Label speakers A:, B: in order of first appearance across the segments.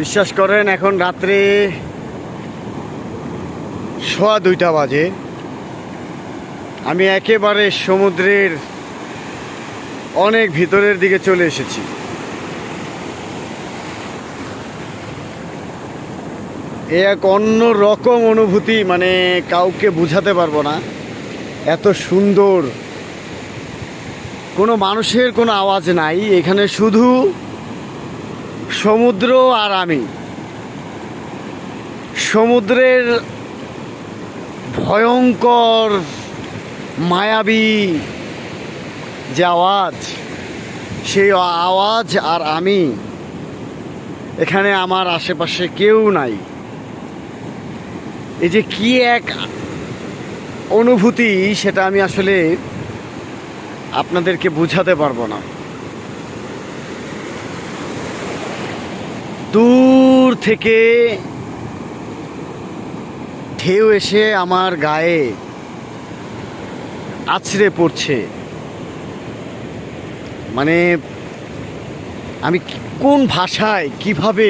A: বিশ্বাস করেন, এখন রাত্রে সোয়া দুইটা বাজে। আমি একেবারে সমুদ্রের অনেক ভিতরের দিকে চলে এসেছি। এ এক অন্য রকম অনুভূতি মানে কাউকে বুঝাতে পারব না। এত সুন্দর কোনো মানুষের কোনো আওয়াজ নাই, এখানে শুধু সমুদ্র আর আমি। সমুদ্রের ভয়ঙ্কর, মায়াবী যে আওয়াজ, সেই আওয়াজ আর আমি, এখানে আমার আশেপাশে কেউ নাই। এই যে কি এক অনুভূতি, সেটা আমি আসলে আপনাদেরকে বুঝাতে পারব না। দূর থেকে ঢেউ এসে আমার গায়ে আছড়ে পড়ছে। মানে আমি কোন ভাষায়, কীভাবে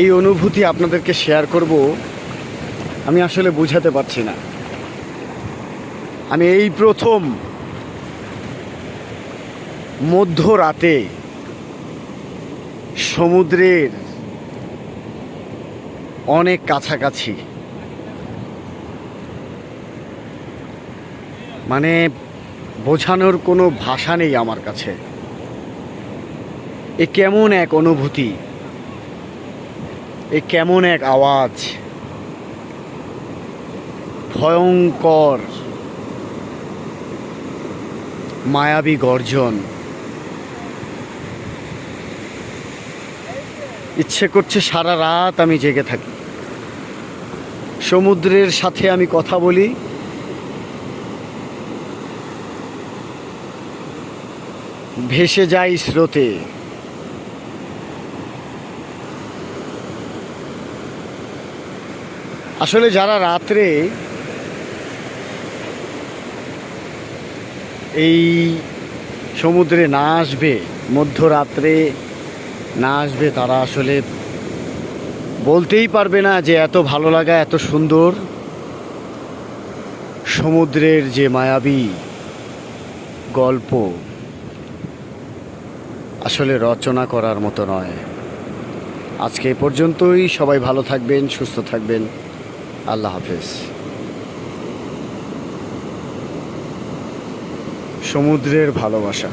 A: এই অনুভূতি আপনাদেরকে শেয়ার করব, আমি আসলে বুঝাতে পারছি না। আমি এই প্রথম মধ্যরাতে সমুদ্রের অনেক কাছাকাছি। মানে বোঝানোর কোনো ভাষা নেই আমার কাছে। এ কেমন এক অনুভূতি, এ কেমন এক আওয়াজ, ভয়ঙ্কর, মায়াবী গর্জন। ইচ্ছে করছে সারা রাত আমি জেগে থাকি। সমুদ্রের সাথে আমি কথা বলি। ভেসে যাই স্রোতে। আসলে যারা রাত্রে এই সমুদ্রে না আসবে, মধ্যরাত্রে না আসবে, তারা আসলে বলতেই পারবে না যে এত ভালো লাগা, এত সুন্দর সমুদ্রের যে মায়াবী গল্প আসলে রচনা করার মতো নয়। আজকে এ পর্যন্তই, সবাই ভালো থাকবেন, সুস্থ থাকবেন। আল্লাহ হাফেজ। সমুদ্রের ভালোবাসা।